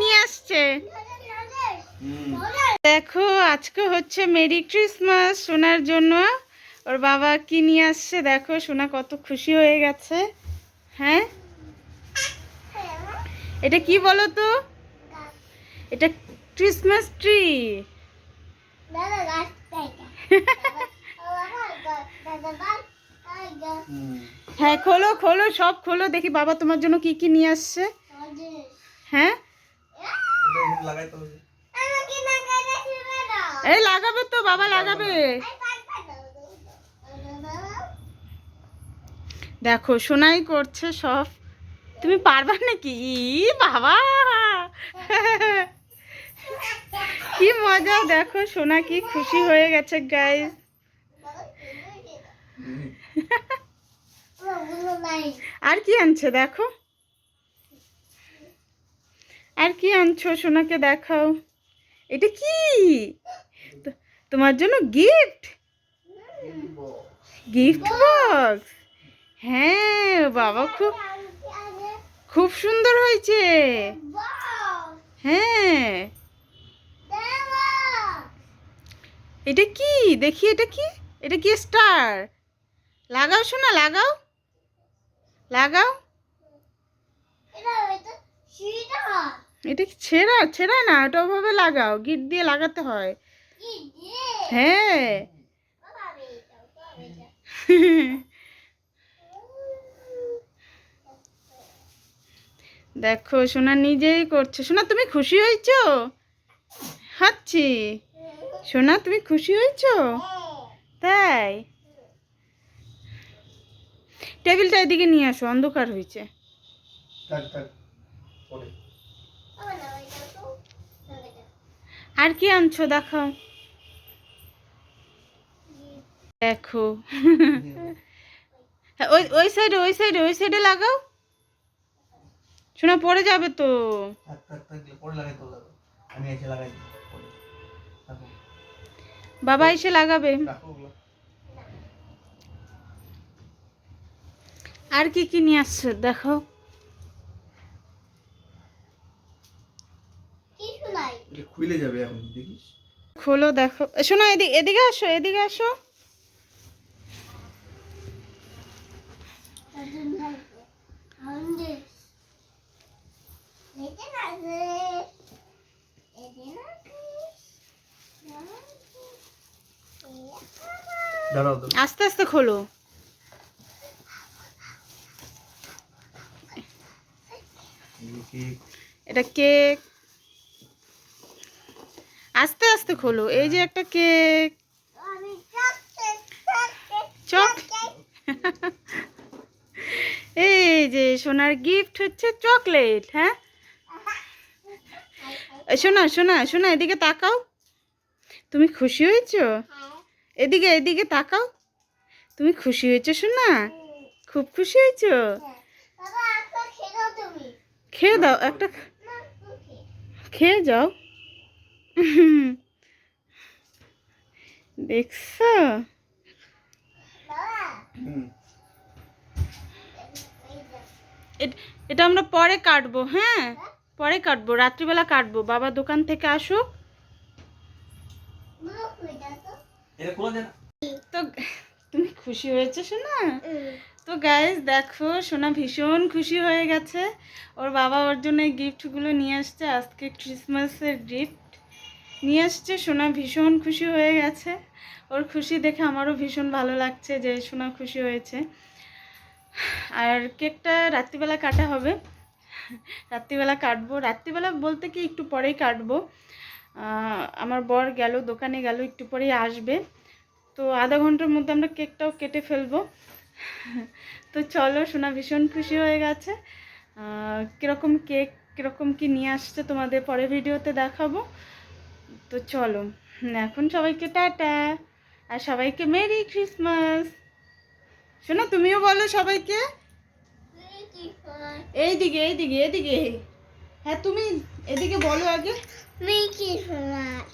নিয়ে আসছে? দেখো, আজকে হচ্ছে মেরি ক্রিসমাস সোনার জন্য। ওর বাবা কি নিয়ে আসছে দেখো সোনা কত খুশি হয়ে গেছে। হ্যাঁ? এটা কি বলো তো? এটা ক্রিসমাস ট্রি। হ্যাঁ খোলো খোলো, সব খোলো। দেখি বাবা তোমার জন্য কি কি নিয়ে আসছে। হ্যাঁ? এই লাগাবে তো, বাবা লাগাবে। দেখো, সোনাই করছে সব। তুমি পারবা নাকি? বাবা। কি মজা, দেখো, সোনা কি খুশি হয়ে গেছে গাইস আর কি আনছে, দেখো। আর কি আনছো? সোনাকে দেখাও। এটা কি? তোমার জন্য গিফট গিফট বক্স হ্যাঁ বাবা, খুব খুব সুন্দর হয়েছে। হ্যাঁ। এটা কি? দেখি, এটা কি? এটা কি স্টার লাগাও শোনা লাগাও। লাগাও। এটা ছেঁড়া? ছেঁড়া না, ওটা ওভাবে লাগাও। গিট দিয়ে লাগাতে হয়। হ্যাঁ। দেখো, সোনা নিজেই করছে। সোনা, তুমি খুশি হয়েছো? হাচ্ছি। সোনা, তুমি খুশি হয়েছো? তাই? টেবিলটা এদিকে নিয়ে আসো, অন্ধকার হয়েছে। আর কি আনছো দেখাও দেখো। হ্যাঁ, ওই ওই সাইডে ওই সাইডে ওই সাইডে লাগাও। শোনা পড়ে যাবে তো। বাবা এসে লাগাবে। আর কি কি নিয়ে আসছো দেখো এটা খুলে যাবে এখন দেখিস? খোলো দেখো। শোনো এদিকে এদিকে আসো এদিকে আসো। আস্তে আস্তে খোলো। এটা কেক। আস্তে আস্তে খোলো। এই যে একটা কেক। চক। এই যে সোনার গিফট হচ্ছে চকলেট হ্যাঁ? শোনা শোনা শোনা, এদিকে তাকাও। তুমি খুশি হয়েছো? এদিকে এদিকে তাকাও। তুমি খুশি হয়েছো শোনা খুব খুশি হয়েছো? খেয়ে দাও, একটা খেয়ে যাও। দেখছ? এটা আমরা পরে কাটবো হ্যাঁ? পরে কাটবো রাত্রিবেলা কাটবো। বাবা দোকান থেকে আসুক। তো তুমি খুশি হয়েছে শোনা তো গাইজ দেখো সোনা ভীষণ খুশি হয়ে গেছে। ওর বাবা ওর জন্য এই গিফটগুলো নিয়ে আসছে আজকে ক্রিসমাসের গিফট নিয়ে আসছে। সোনা ভীষণ খুশি হয়ে গেছে। ওর খুশি দেখে আমারও ভীষণ ভালো লাগছে যে সোনা খুশি হয়েছে। আর কেকটা রাত্রিবেলা কাটা হবে। রাত্রিবেলা কাটবো। রাত্রিবেলা বলতে কি একটু পরেই কাটবো। আমার বর গেল, দোকানে গেল, একটু পরেই আসবে। তো আধা ঘণ্টার মধ্যে আমরা কেকটাও কেটে ফেলব। তো চলো, সোনা ভীষণ খুশি হয়ে গেছে। কীরকম কেক, কীরকম কি নিয়ে আসছে তোমাদের পরে ভিডিওতে দেখাবো। তো চলো এখন সবাইকে টাটা, আর সবাইকে মেরি ক্রিসমাস। শোনো, তুমিও বলো সবাইকে। এইদিকে এইদিকে এদিকে হ্যাঁ তুমি এদিকে বলো আগে। মেরি Mouse.